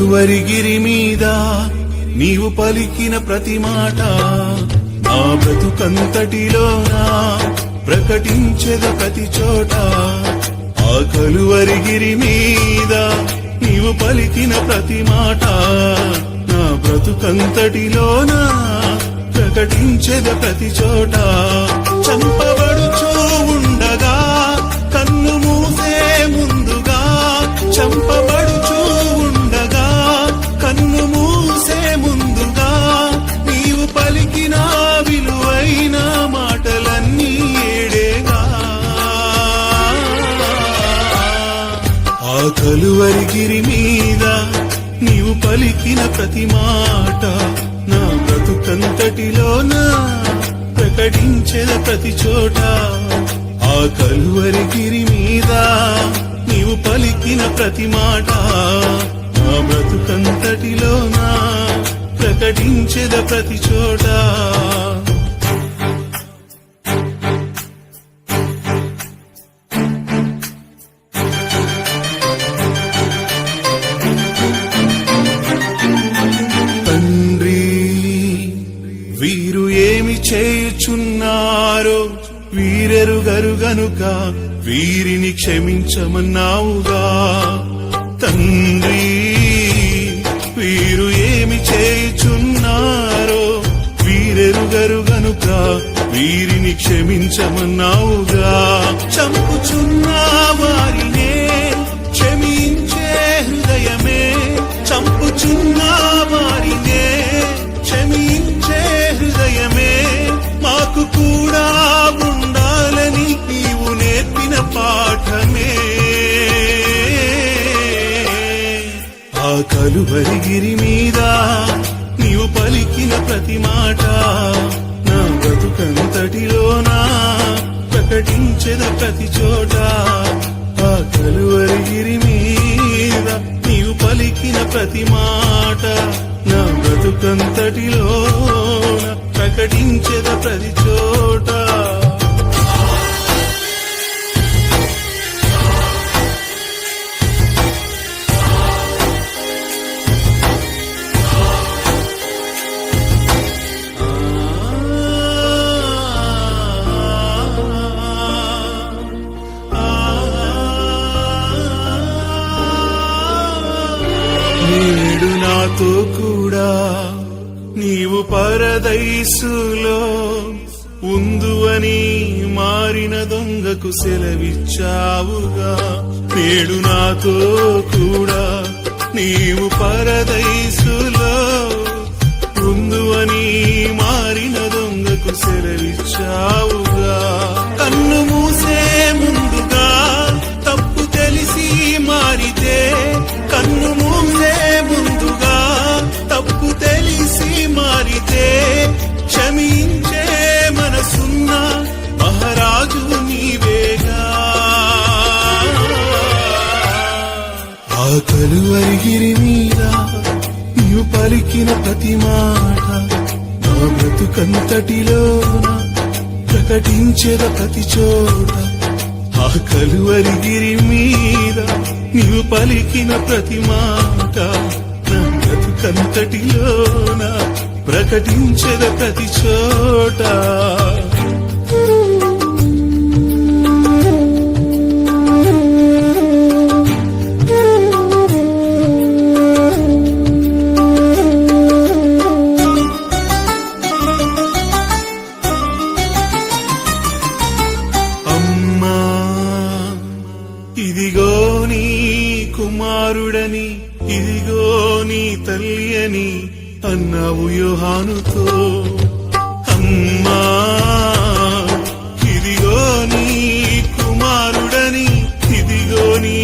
కలువరిగిరి మీద నీవు పలికిన ప్రతి మాట నా బ్రతుకంతటిలోనా ప్రకటించెద ప్రతి చోట. ఆ కలువరిగిరి మీద నీవు పలికిన ప్రతి మాట నా బ్రతుకంతటిలోనా ప్రకటించెద ప్రతి చోట. చంపవ ఆ కలువరిగిరి మీద నీవు పలికిన ప్రతి మాట నా బ్రతుకంతటిలోనా ప్రకటించేద ప్రతి చోట. ఆ కలువరిగిరి మీద నీవు పలికిన ప్రతి మాట నా బ్రతుకంతటిలోన ప్రకటించేద ప్రతి చోట. ఏమి చేయుచున్నారో వీరెరుగరు గనుక వీరిని క్షమించమన్నావుగా. తండ్రి వీరు ఏమి చేయుచున్నారో వీరెరుగరు గనుక వీరిని క్షమించమన్నావుగా. చంపుచున్నా వారిని కలువరిగిరి మీద నీవు పలికిన ప్రతి మాట నా బ్రతుకంతటిలోనా ప్రకటించెద ప్రతి చోట. ఆ కలువరిగిరి మీద నీవు పలికిన ప్రతి మాట నా బ్రతుకంతటిలోన ప్రకటించెద ప్రతి చోట. నేడు నాతో కూడా నీవు పరదైసులో ఉందు అని మారిన దొంగకు సెలవిచ్చావుగా. నేడు నాతో కూడా నీవు పరదైసులో ఉందు అని మారిన దొంగకు సెలవిచ్చావుగా. కన్ను మూసే ముందుగా తప్పు తెలిసి మారితే కన్ను కలువరిగిరి మీద నీవు పలికిన ప్రతి మాట. నా బ్రతుకంతటిలోన ప్రకటించేద ప్రతి చోట. ఆ కలువరిగిరి మీద నీవు పలికిన ప్రతి మాట. నా బ్రతుకంతటిలోన ప్రకటించేద ప్రతి చోట. దేవుడని ఇదిగో నీ తల్లి అని అన్నావు యోహానుతో. అమ్మా ఇదిగో నీ కుమారుడని ఇదిగో నీ